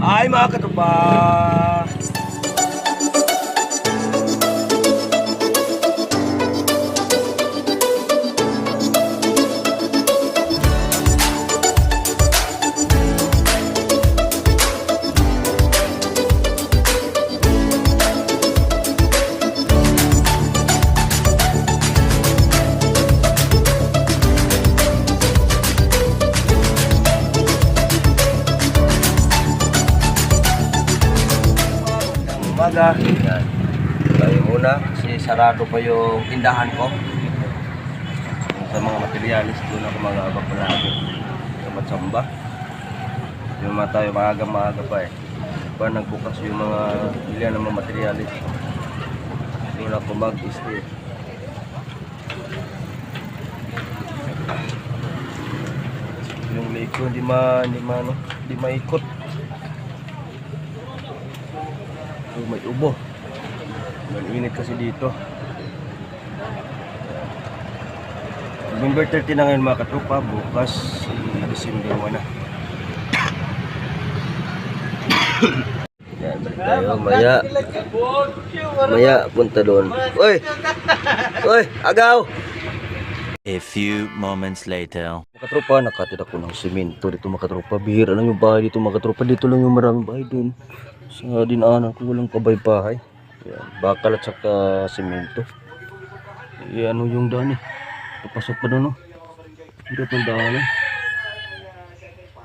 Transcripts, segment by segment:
Ay mga katupa! Umaga. Yan. Tayo muna kasi sarado pa yung tindahan ko. Yung Sa mga materialis doon ako mag-aabak palagi. Sa Matsamba. Yung mga tayo maaga maaga pa eh. Pa nagbukas yung mga bilihan ng mga materialis. Doon ako mag-stay. Yung lake ko hindi ma, hindi ma, ano, hindi maikot. Oh, may ubo. Malinit kasi dito. November 30 na ngayon mga katropa. Bukas, December 1 na. Yan, balik tayo. Maya. Maya, punta doon. Uy! Uy! Agaw! A few moments later. Makatropa, nakatid ako ng simento dito makatropa. Bihira lang yung bahay dito makatropa. Dito lang yung maraming bahay doon. Sa dinaanan ko walang kabay-bahay. Yan, bakal at saka simento. Eh, ano yung daan eh. Papasok pa doon oh. Hirap ng daan eh.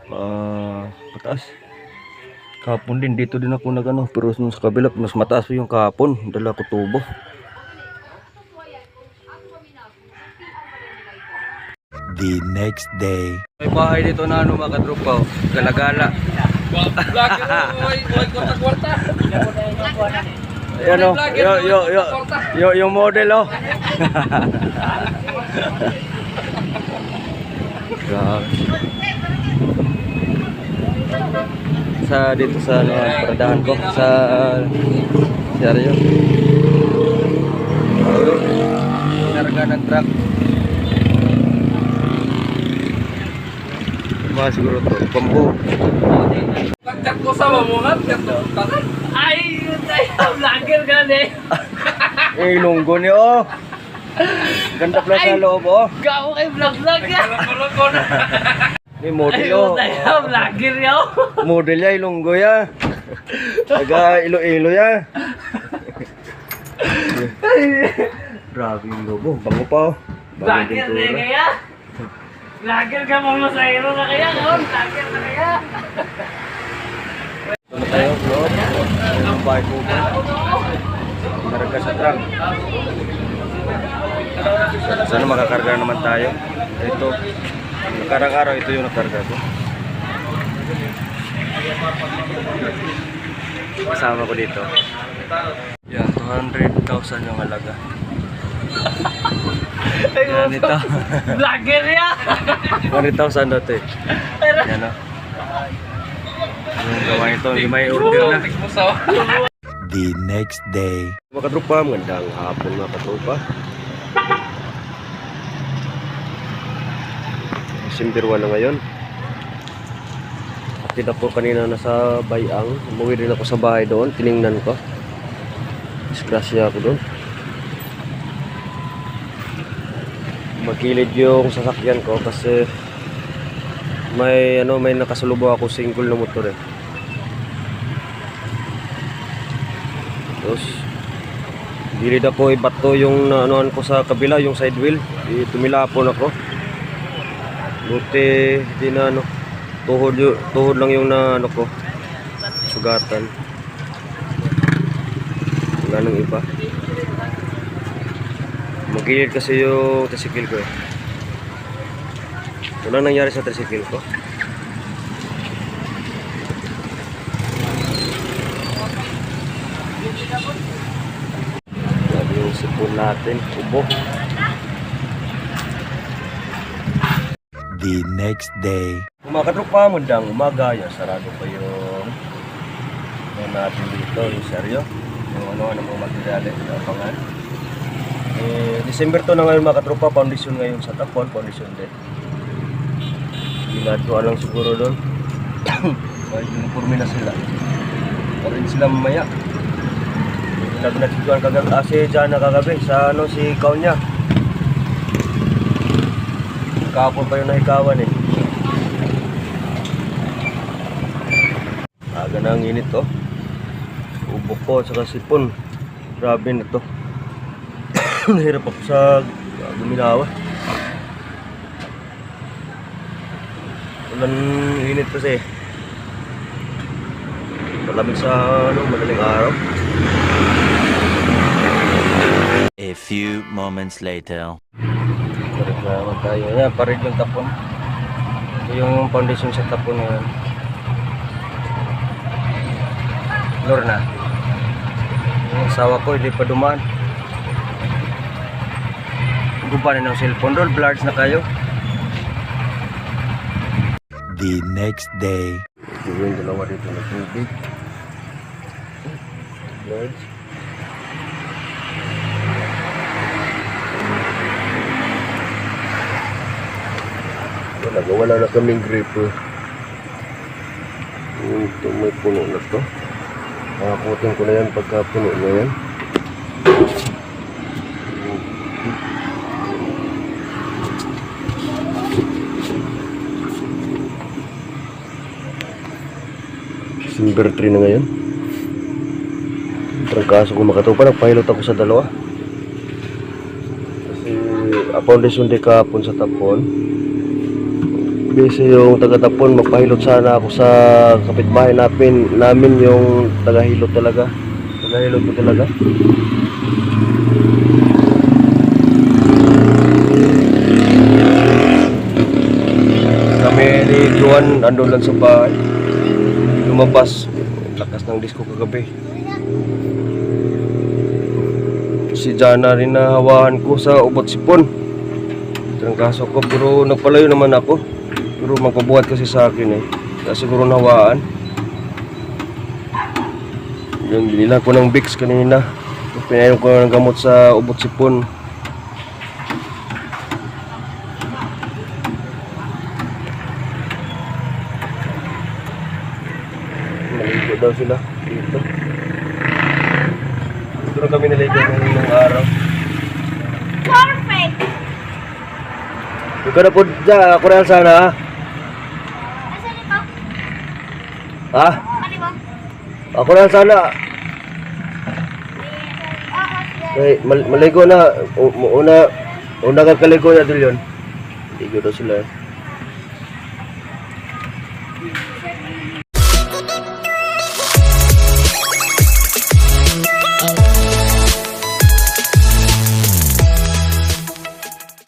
Ah, pataas. Kahapon din, dito din ako nag ano. Pero nung sa kabila, mas mataas pa yung kahapon. Dala ko tubo. The next day. May bahay dito na ano mga katropa. oh. Ayan o, yo, yo, yo, yo, yung model o. Grabe. Sa dito sa ano, paradahan ko, sa Seryo. Narga truck. Mga siguro to, bambu. Nagchat ko sa mamungat, Ay, yun tayo, vlogger ka eh. Eh, lunggo niyo oh. Ganda pala sa loob oh. Gawa kay vlog-vlog ka. May model Ay, oh. yun tayo, vlogger yaw. Model ya, ilunggo ya. Taga Iloilo ya. Grabe yung lobo. Bango pa oh. Vlogger na pintura. kaya. Vlogger ka mga masayro na kaya, no? Vlogger na kaya. Na tayo, loob. Ang bahay ko ba? Karga sa truck. Sana makakarga naman tayo. Ito. Nakarang araw, ito yung nakarga ko. Kasama ko dito. Yan, 200,000 yung halaga. Yan ito. Vlogger ya. 100,000 daw ito eh. Yan o. Yung gawa ito, yung may order na. The next day. Mga katropa, magandang hapon mga katropa. December 1 na ngayon. Atid ako kanina nasa Bayang. Umuwi rin ako sa bahay doon. Tiningnan ko. Disgrasya ako doon. Magkilid yung sasakyan ko kasi may ano may nakasalubong ako single na motor eh. Tapos, gilid ako ibato yung naanuan ko sa kabila, yung side wheel. I- Tumilapon ako. Buti, di na ano, tuhod, tuhod lang yung na ano ko, sugatan. Wala nang iba. Magilid kasi yung tricycle ko eh. Wala nangyari sa tricycle ko. Grabe yung sipon natin. Ubo. The next day. Kung mga katropa, mundang umaga, yan, sarado pa yung yung natin dito, yung seryo. Yung ano, ano mga materials, yung abangan. Eh, December to na ngayon mga katropa, foundation ngayon sa Tapon, foundation din. Ginagawa lang siguro doon. Kahit uniforme na sila. Rin sila mamaya. Lagi na si Juan kagabi. Ah, si Jan na kagabi. Sa ano, si ikaw niya. Kahapon pa yung nahikawan eh. Aga na ang init to. Ubok ko saka sipon. Grabe na to. Nahirap ako sa guminawa. Walang init kasi. Malamig sa ano, madaling araw. A few moments later. Parig naman tayo. Yan, parig yung tapon. Ito yung foundation sa tapon ngayon. Lorna. Yung asawa ko, hindi pa dumaan. Gumpanin ng cellphone roll, blurs na kayo. The next day. Yung dalawa dito na tubig. Blurs. Wala, wala na kaming gripper. Ito may puno na to. Makakutin ko na yan pagka puno na yan. Silver 3 na ngayon. Trangkaso ko makatupa. Nagpahilot ako sa dalawa. Kasi foundation day kahapon sa tapon. Busy yung taga-tapon. Magpahilot sana ako sa kapitbahay namin. Namin yung taga-hilot talaga. Taga-hilot ko talaga. Kami ni Juan andun lang sa bahay lumabas. Lakas ng disco kagabi. Si Jana rin na hawahan ko sa ubot sipon. Trangkaso ko pero nagpalayo naman ako. Pero magpabuhat kasi sa akin eh. Kaya siguro nawaan. Yung binila ko ng Vicks kanina. Pinayon ko ng gamot sa ubot sipon. Maligo daw sila dito. Dito na kami naligo ng araw. Perfect! Ikaw na po dyan, ako na sana ha. Nasaan ito? Ha? Ano ba? Ako na sana. Eh, mal maligo na. Una, una ka kaligo na doon yun. Ligo daw sila.